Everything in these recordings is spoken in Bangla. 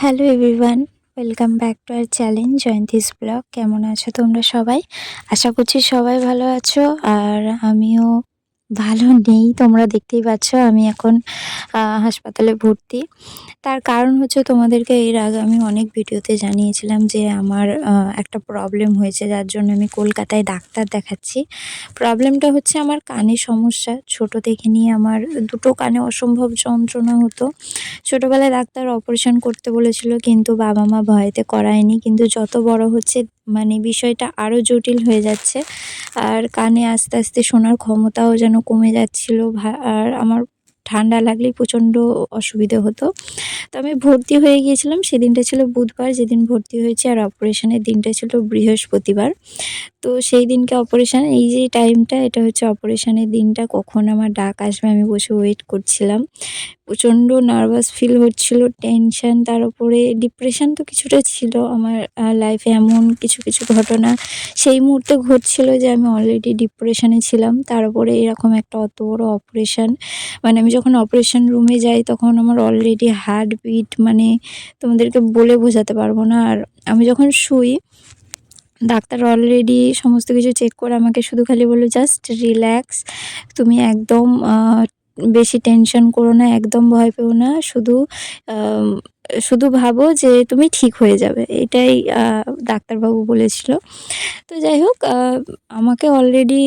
Hello everyone welcome back to our challenge Jayanti's blog কেমন আছো তোমরা সবাই? আশা করছি সবাই ভালো আছো, আর আমিও ভালো নেই, তোমরা দেখতেই পাচ্ছ আমি এখন হাসপাতালে ভর্তি। তার কারণ হচ্ছে তোমাদেরকে এর আগে আমি অনেক ভিডিওতে জানিয়েছিলাম যে আমার একটা প্রবলেম হয়েছে, যার জন্য আমি কলকাতায় ডাক্তার দেখাচ্ছি। প্রবলেমটা হচ্ছে আমার কানে সমস্যা। ছোট থেকে নিয়ে আমার দুটো কানে অসম্ভব যন্ত্রণা হতো। ছোটোবেলায় ডাক্তার অপারেশন করতে বলেছিল, কিন্তু বাবা মা ভয়েতে করায়নি। কিন্তু যত বড় হচ্ছে মানে বিষয়টা আরও জটিল হয়ে যাচ্ছে। আর কানে আস্তে আস্তে শোনার ক্ষমতাও যেন কমে যাচ্ছিল আর আমার ঠান্ডা লাগলেই প্রচণ্ড অসুবিধে হতো। তো আমি ভর্তি হয়ে গিয়েছিলাম, সেদিনটা ছিল বুধবার, যেদিন ভর্তি হয়েছে, আর অপারেশনের দিনটা ছিল বৃহস্পতিবার। তো সেই দিনকে অপারেশন এই যে টাইমটা এটা হচ্ছে অপারেশনের দিনটা। কখন আমার ডাক আসবে আমি বসে ওয়েট করছিলাম। প্রচণ্ড নার্ভাস ফিল হচ্ছিল টেনশান তার উপরে ডিপ্রেশান তো কিছুটা ছিল। আমার লাইফে এমন কিছু কিছু ঘটনা সেই মুহূর্তে ঘটছিল যে আমি অলরেডি ডিপ্রেশনে ছিলাম। তার উপরে এরকম একটা অত বড় অপারেশান মানে আমি যখন অপারেশন রুমে যাই তখন আমার অলরেডি হার্ট বিট মানে তোমাদেরকে বলে বোঝাতে পারব না। আর আমি যখন শুই ডাক্তার অলরেডি সমস্ত কিছু চেক করে আমাকে শুধু খালি বলল জাস্ট রিল্যাক্স তুমি একদম বেশি টেনশন করো না, একদম ভয় পেও না, শুধু শুধু ভাবো যে তুমি ঠিক হয়ে যাবে। এটাই ডাক্তারবাবু বলেছিল। তো যাই হোক আমাকে অলরেডি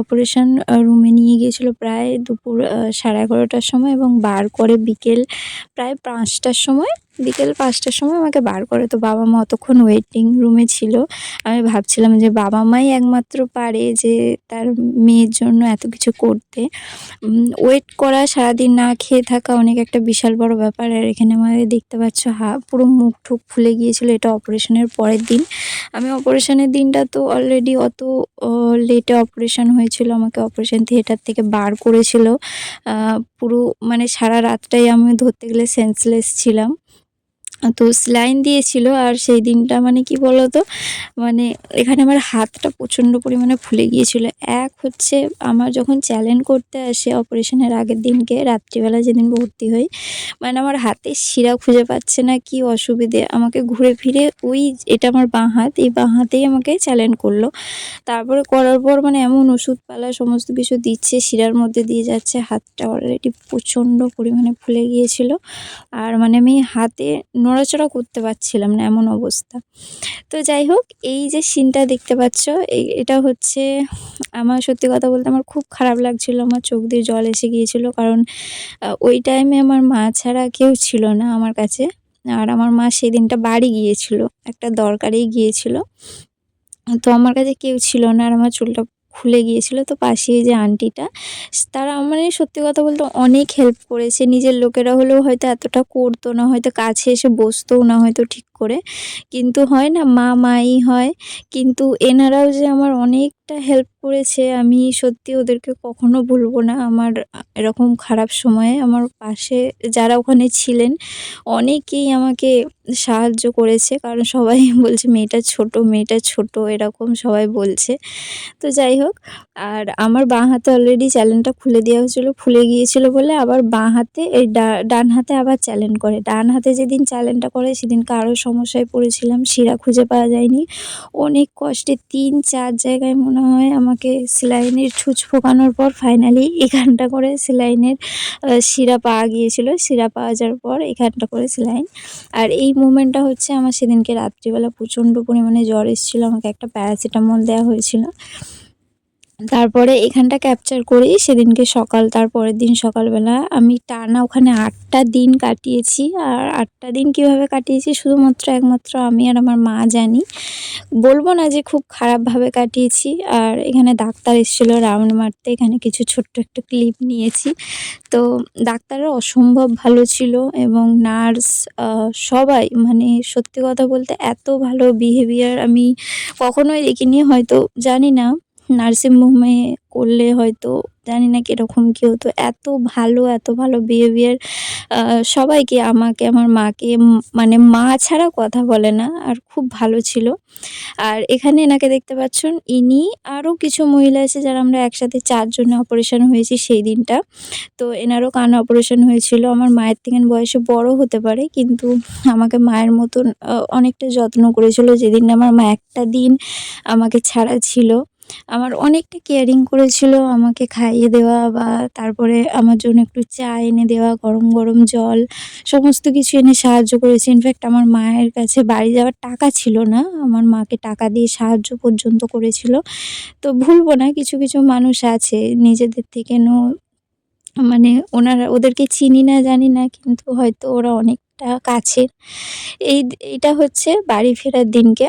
অপারেশন রুমে নিয়ে গিয়েছিল প্রায় দুপুর সাড়ে এগারোটার সময় এবং বার করে বিকেল প্রায় পাঁচটার সময়। বিকেল পাঁচটার সময় আমাকে বার করে। তো বাবা মা অতক্ষণ ওয়েটিং রুমে ছিল। আমি ভাবছিলাম যে বাবা মাই একমাত্র পারে যে তার মেয়ের জন্য এত কিছু করতে। ওয়েট করা, সারাদিন না খেয়ে থাকা অনেক একটা বিশাল বড় ব্যাপার। আর এখানে আমাদের দেখতে পাচ্ছ, হা, পুরো মুখ ঠুক ফুলে গিয়েছিল। এটা অপারেশনের পরের দিন। আমি অপারেশনের দিনটা তো অলরেডি অত লেটে অপারেশন হয়েছিল। আমাকে অপারেশন থিয়েটার থেকে বার করেছিল। পুরো মানে সারা রাতটাই আমি ধরতে গেলে সেন্সলেস ছিলাম। তো স্লাইন দিয়েছিল আর সেই দিনটা মানে কি বলতো? মানে এখানে আমার হাতটা প্রচণ্ড পরিমাণে ফুলে গিয়েছিল। এক হচ্ছে আমার যখন চ্যালেঞ্জ করতে আসে অপারেশনের আগের দিনকে, রাত্রিবেলা যেদিন ভর্তি হই মানে আমার হাতে শিরা খুঁজে পাচ্ছে না কি অসুবিধে। আমাকে ঘুরে ফিরে ওই এটা আমার বাঁ হাত, এই বাঁ হাতেই আমাকে চ্যালেঞ্জ করল। তারপরে করার পর মানে এমন ওষুধপালা সমস্ত কিছু দিচ্ছে, শিরার মধ্যে দিয়ে যাচ্ছে, হাতটা অলরেডি প্রচণ্ড পরিমাণে ফুলে গিয়েছিল। আর মানে আমি হাতে নড়াচড়া করতে পারছিলাম না এমন অবস্থা। তো যাই হোক, এই যে সিনটা দেখতে পাচ্ছ এটা হচ্ছে, আমার সত্যি কথা বলতে আমার খুব খারাপ লাগছিল, আমার চোখ দিয়ে জল এসে গিয়েছিল, কারণ ওই টাইমে আমার মা ছাড়া কেউ ছিল না আমার কাছে। আর আমার মা সেদিনটা বাড়ি গিয়েছিল, একটা দরকারেই গিয়েছিল। তো আমার কাছে কেউ ছিল না আর আমার চুলটা খুলে গিয়েছিল তো পাশে যে আন্টিটা, তারা মানে সত্যি কথা বলতে অনেক হেল্প করেছে। নিজের লোকেরা হলেও হয়তো এতটা করতো না, হয়তো কাছে এসে বসতেও না, হয়তো ঠিক করে। কিন্তু হয় না, মা মাই হয়। কিন্তু এনারাও যে আমার অনেকটা হেল্প করেছে, আমি সত্যি ওদেরকে কখনো ভুলবো না। আমার এরকম খারাপ সময়ে আমার পাশে যারা ওখানে ছিলেন, অনেকেই আমাকে সাহায্য করেছে। কারণ সবাই বলছে, মেয়েটা ছোট মেয়েটা ছোট, এরকম সবাই বলছে। তো যাই হোক, আর আমার বাঁ হাতে অলরেডি চ্যালেনটা খুলে দেওয়া হয়েছিলো, খুলে গিয়েছিল বলে আবার বাঁ হাতে, এই ডান হাতে আবার চ্যালেন করে। ডান হাতে যেদিন চ্যালেনটা করে, সেদিনকে আরও সমস্যায় পড়েছিলাম, শিরা খুঁজে পাওয়া যায়নি। অনেক কষ্টে তিন চার জায়গায় মনে হয় আমাকে সেলাইনের ছুঁচ ফোকানোর পর ফাইনালি এখানটা করে সেলাইনের শিরা পাওয়া গিয়েছিল। শিরা পাওয়া যাওয়ার পর এখানটা করে সেলাইন। আর এই মুভমেন্টটা হচ্ছে আমার সেদিনকে রাত্রিবেলা প্রচণ্ড পরিমাণে জ্বর এসেছিল। আমাকে একটা প্যারাসিটামল দেওয়া হয়েছিল। তারপরে এখানটা ক্যাপচার করি, সেদিনকে সকাল, তার পরের দিন সকালবেলা আমি টানা ওখানে আটটা দিন কাটিয়েছি। আর আটটা দিন কীভাবে কাটিয়েছি, শুধুমাত্র একমাত্র আমি আর আমার মা জানি। বলব না যে খুব খারাপভাবে কাটিয়েছি। আর এখানে ডাক্তার এসেছিল রাউন্ড মারতে, এখানে কিছু ছোট্ট একটা ক্লিপ নিয়েছি। তো ডাক্তাররা অসম্ভব ভালো ছিল এবং নার্স সবাই মানে সত্যি কথা বলতে এত ভালো বিহেভিয়ার আমি কখনোই দেখিনি, হয়তো জানি না। নার্সিংহোমে করলে হয়তো জানি না কীরকম কী হতো। এত ভালো এত ভালো বিহেভিয়ার সবাইকে, আমাকে, আমার মাকে মানে মা ছাড়া কথা বলে না, আর খুব ভালো ছিল। আর এখানে এনাকে দেখতে পাচ্ছেন, ইনি আরও কিছু মহিলা আছে যারা আমরা একসাথে চারজনে অপারেশন হয়েছি সেই দিনটা। তো এনারও কান অপারেশন হয়েছিল। আমার মায়ের থেকে বয়সে বড় হতে পারে, কিন্তু আমাকে মায়ের মতন অনেকটা যত্ন করেছিল। যেদিন আমার মা একটা দিন আমাকে ছাড়া ছিল আমার অনেকটা কেয়ারিং করেছিল আমাকে খাইয়ে দেওয়া বা তারপরে আমার জন্য একটু চা এনে দেওয়া, গরম গরম জল, সমস্ত কিছু এনে সাহায্য করেছে। ইনফ্যাক্ট আমার মায়ের কাছে বাড়ি যাওয়ার টাকা ছিল না, আমার মাকে টাকা দিয়ে সাহায্য পর্যন্ত করেছিল। তো ভুলবো না, কিছু কিছু মানুষ আছে, নিজেদের থেকে নো মানে ওনারা ওদেরকে চিনি না জানি না, কিন্তু হয়তো ওরা অনেকটা কাছের। এই এইটা হচ্ছে বাড়ি ফেরার দিনকে।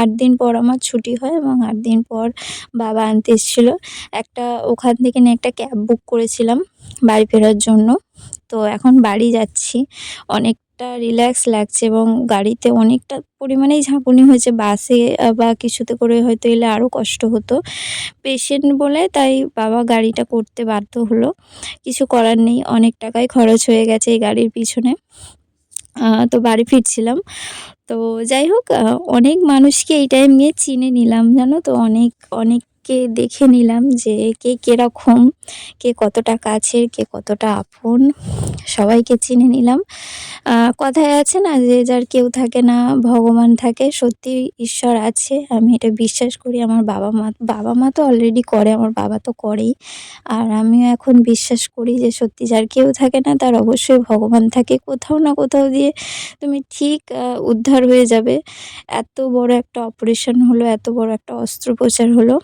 আট দিন পর আমার ছুটি হয় এবং আট দিন পর বাবা আনতে এসেছিল। একটা, ওখান থেকে নিয়ে একটা ক্যাব বুক করেছিলাম বাড়ি ফেরার জন্য। তো এখন বাড়ি যাচ্ছি। অনেকটা রিল্যাক্স লাগছে এবং গাড়িতে অনেকটা পরিমাণেই ঝাঁকুনি হয়েছে। বাসে বা কিছুতে করে হয়তো এলে আরও কষ্ট হতো। পেশেন্ট বলে তাই বাবা গাড়িটা করতে বাধ্য হলো। কিছু করার নেই। অনেক টাকাই খরচ হয়ে গেছে এই গাড়ির পিছনে। তো বাড়ি ফিরছিলাম। তো যাই হোক অনেক মানুষকে এই টাইম নিয়ে চিনে নিলাম, জানো তো? অনেক অনেক অনেককে দেখে নিলাম যে কে কীরকম, কে কতটা কাছের, কে কতটা আপন, সবাইকে চিনে নিলাম। কথায় আছে না যে যার কেউ থাকে না, ভগবান থাকে, সত্যি ঈশ্বর আছে। আমি এটা বিশ্বাস করি, আমার বাবা মা বাবা মা তো অলরেডি করে, আমার বাবা তো করেই। আর আমিও এখন বিশ্বাস করি যে সত্যি যার কেউ থাকে না, তার অবশ্যই ভগবান থাকে। কোথাও না কোথাও দিয়ে তুমি ঠিক উদ্ধার হয়ে যাবে। এত বড় একটা অপারেশন হলো, এত বড় একটা অস্ত্রোপচার হলো।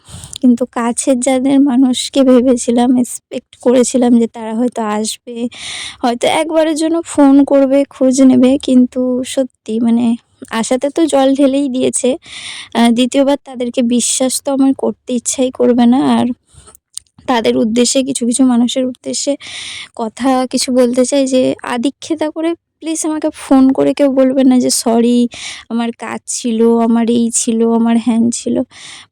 কিন্তু কাছের যাদের মানুষকে ভেবেছিলাম এক্সপেক্ট করেছিলাম যে তারা হয়তো আসবে, হয়তো একবারের জন্য ফোন করবে, খোঁজ নেবে, কিন্তু সত্যি মানে আশাতে তো জল ঢেলেই দিয়েছে। দ্বিতীয়বার তাদেরকে বিশ্বাস তো আমার করতে ইচ্ছাই করবে না, আর তাদের উদ্দেশ্যে কিছু কিছু মানুষের উদ্দেশ্যে কথা কিছু বলতে চাই যে আদিক্ষেতা করে প্লিজ আমাকে ফোন করে কেউ বলবে না যে সরি আমার কাজ ছিল, আমার এই ছিল, আমার হ্যান ছিল।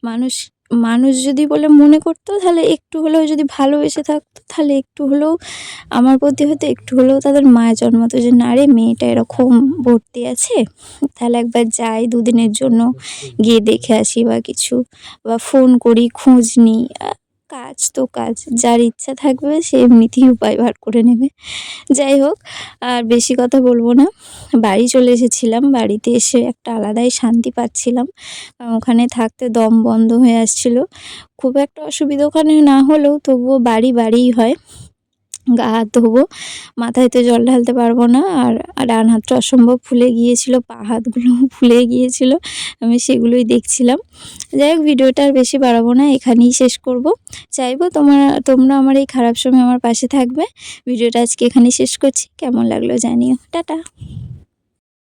মানুষ মানুষ যদি বলে মনে করতো, তাহলে একটু হলেও যদি ভালোবেসে থাকতো, তাহলে একটু হলেও আমার প্রতি হয়তো একটু হলেও তাদের মায়ের জন্মাতো যে, না রে, মেয়েটা এরকম ভর্তি আছে, তাহলে একবার যাই দুদিনের জন্য গিয়ে দেখে আসি বা কিছু, বা ফোন করি, খোঁজ নিই। কাজ তো কাজ। যার ইচ্ছা থাকবে সে এমনিতেই উপায় বার করে নেবে। যাই হোক, আর বেশি কথা বলব না। বাড়ি চলে এসেছিলাম। বাড়িতে এসে একটা আলাদাই শান্তি পাচ্ছিলাম। কারণ ওখানে থাকতে দম বন্ধ হয়ে আসছিল। খুব একটা অসুবিধা ওখানে না হলেও তবুও বাড়ি বাড়িই হয়। গা হাত ধোবো, মাথায় তো জল ঢালতে পারব না, আর ডান হাতটা অসম্ভব ফুলে গিয়েছিল, পা হাতগুলো ফুলে গিয়েছিল, আমি সেগুলোই দেখছিলাম। যাই হোক, ভিডিওটা আর বেশি বাড়াবো না, এখানেই শেষ করব। চাইব তোমার, তোমরা আমার এই খারাপ সময় আমার পাশে থাকবে। ভিডিওটা আজকে এখানেই শেষ করছি, কেমন লাগল জানিও। টাটা।